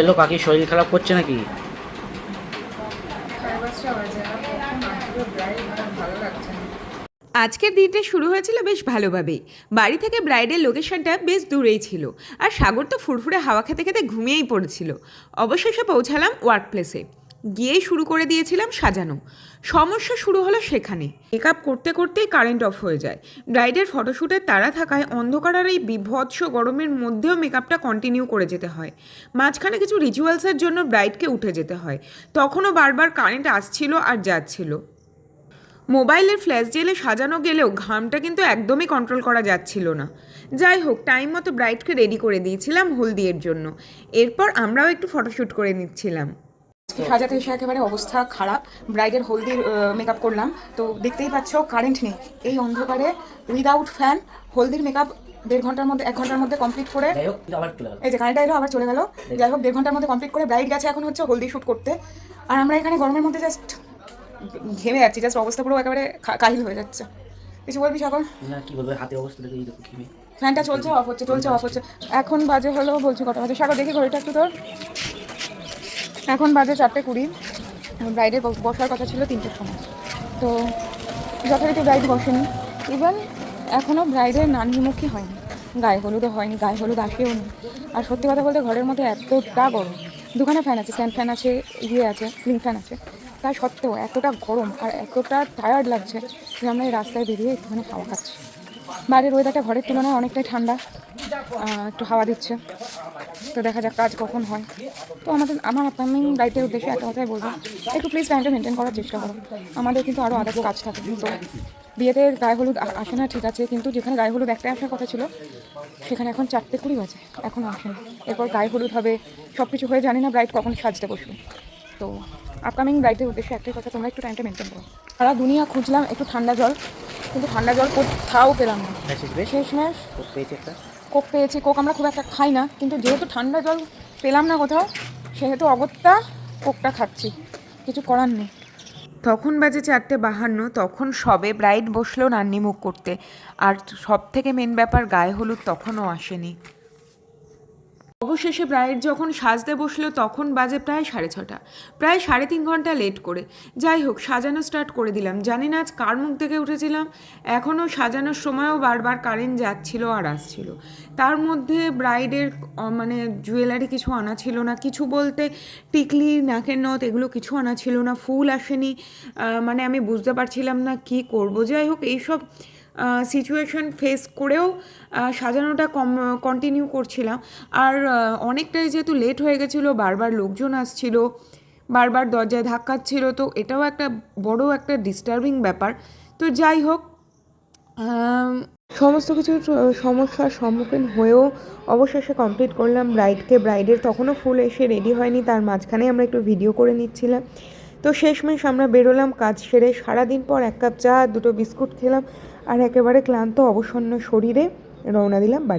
হলো কাকি শরীর খারাপ করছে নাকি? আজকের দিনটা শুরু হয়েছিল বেশ ভালোভাবেই। বাড়ি থেকে ব্রাইডের লোকেশনটা বেশ দূরেই ছিল আর সাগর তো ফুরফুরে হাওয়া খেতে খেতে ঘুমিয়েই পড়েছিল। অবশেষে পৌঁছালাম ওয়ার্ক প্লেসে গিয়েই শুরু করে দিয়েছিলাম সাজানো। সমস্যা শুরু হলো সেখানে। মেকআপ করতে করতেই কারেন্ট অফ হয়ে যায়। ব্রাইডের ফটোশ্যুটের তারা থাকায় অন্ধকার আর এই বিভৎস গরমের মধ্যেও মেকআপটা কন্টিনিউ করে যেতে হয়। মাঝখানে কিছু রিচুয়ালসের জন্য ব্রাইডকে উঠে যেতে হয়। তখনও বারবার কারেন্ট আসছিল আর যাচ্ছিল। মোবাইলের ফ্ল্যাশ জেলে সাজানো গেলেও ঘামটা কিন্তু একদমই কন্ট্রোল করা যাচ্ছিল না। যাই হোক টাইম মতো ব্রাইডকে রেডি করে দিয়েছিলাম হলদিয়ের জন্য। এরপর আমরাও একটু ফটোশ্যুট করে নিচ্ছিলাম। সাজাতে এসে একেবারে অবস্থা খারাপ। ব্রাইডের হলদির মেকআপ করলাম। তো দেখতেই পাচ্ছ কারেন্ট নেই। এই অন্ধকারে উইদাউট ফ্যান হলদির মেকআপ দেড় ঘণ্টার মধ্যে এক ঘণ্টার মধ্যে কমপ্লিট করে এই যে কারেন্ট এলো আবার চলে গেল। যাই হোক দেড় ঘণ্টার মধ্যে কমপ্লিট করে ব্রাইড গেছে এখন হচ্ছে হলদি শ্যুট করতে। আর আমরা এখানে গরমের মধ্যে জাস্ট ঘেমে যাচ্ছি জাস্ট অবস্থা পুরো একেবারে কাহিল হয়ে যাচ্ছে। কিছু বলবি সাগর? না কি বলব হাতে অবস্থা দেখে দেখো খেমে ফ্যানটা চলছে অফ হচ্ছে চলছে অফ হচ্ছে। এখন বাজে হলো বলছি কটা বাজে? সাগর দেখি ঘড়িটা একটু তোর। এখন বাজে চারটে কুড়ি। ব্রাইডের বসার কথা ছিল তিনটের সময়। তো যথারীতি ব্রাইড বসেনি। ইভেন এখনও ব্রাইডের নানিমুখী হয়নি। গায়ে হলুদও হয়নি, গায়ে হলুদ আসেও নি আর সত্যি কথা বলতে ঘরের মধ্যে এতটা গরম। দুখানা ফ্যান আছে স্ট্যান্ড ফ্যান আছে ইয়ে আছে সিলিং ফ্যান আছে। তা সত্ত্বেও এতটা গরম আর এতটা টায়ার্ড লাগছে যে আমরা এই রাস্তায় বেরিয়ে একটুখানি হাওয়া খাচ্ছি। বাইরের ওয়েদারটা ঘরের তুলনায় অনেকটাই ঠান্ডা। একটু হাওয়া দিচ্ছে। তো দেখা যাক কাজ কখন হয়। তো আমাদের আমার আপকামিং রাইটের উদ্দেশ্যে একটা কথাই বলব। একটু প্লিজ টাইমটা মেনটেন করার চেষ্টা করো। আমাদের কিন্তু আরও আদার্স কাজ থাকে। তো বিয়েতে গায়ে হলুদ আসে না ঠিক আছে কিন্তু যেখানে গায়ে হলুদ একটাই আসার কথা ছিল সেখানে এখন চারটে কুড়ি বাজে। এখনও আসে না। এরপর গায়ে হলুদ হবে সব কিছু হয়ে জানি না ব্রাইট কখন সাজতে বসবে। তো আপকামিং ব্রাইটের উদ্দেশ্যে একটাই কথা তোমরা একটু টাইমটা মেনটেন করো। সারা দুনিয়া খুঁজলাম একটু ঠান্ডা জল কিন্তু ঠান্ডা জল কোথাও পেলাম না। শেষমেশ কোক পেয়েছি, কোক আমরা খুব একটা খাই না, কিন্তু যেহেতু ঠান্ডা জল পেলাম না কোথাও, সেহেতু অগত্যা কোকটা খাচ্ছি, কিছু করার নেই। তখন বাজে চারটে বাহান্ন, তখন সবে ব্রাইড বসল নান্নি মুখ করতে, আর সব থেকে মেন ব্যাপার গায়ে হলুদ তখনও আসেনি। অবশেষে ব্রাইড যখন সাজতে বসল, তখন বাজে প্রায় সাড়ে ছটা। প্রায় সাড়ে তিন ঘণ্টা লেট করে। যাই হোক, সাজানো স্টার্ট করে দিলাম। জানি না আজ কার মুখ থেকে উঠেছিলাম। এখনও সাজানোর সময়ও বারবার কারেন্ট যাচ্ছিল আর আসছিল। তার মধ্যে ব্রাইডের মানে জুয়েলারি কিছু আনা ছিল না। কিছু বলতে টিকলি, নাকের নথ, এগুলো কিছু আনা ছিল না। ফুল আসেনি। মানে আমি বুঝতে পারছিলাম না কি করব। যাই হোক, এইসব সিচুয়েশন ফেস করেও সাজানোটা কম কন্টিনিউ করছিলাম। আর অনেকটাই যেহেতু লেট হয়ে গেছিল বারবার লোকজন আসছিল বারবার দরজায় ধাক্কাচ্ছিল তো এটাও একটা বড় একটা ডিস্টার্বিং ব্যাপার। তো যাই হোক সমস্ত আহ, সমস্যার সম্মুখীন হয়েও অবশেষে কমপ্লিট করলাম ব্রাইডকে ব্রাইডের তখনও ফুল এসে রেডি হয়নি তার মাঝখানে আমরা একটু ভিডিও করে নিচ্ছিলাম। তো শেষমেশ আমরা বেরোলাম কাজ সেরে। সারাদিন পর এক কাপ চা, দুটো বিস্কুট খেলাম আর একেবারে ক্লান্ত, অবসন্ন শরীরে রওনা দিলাম বাড়ি।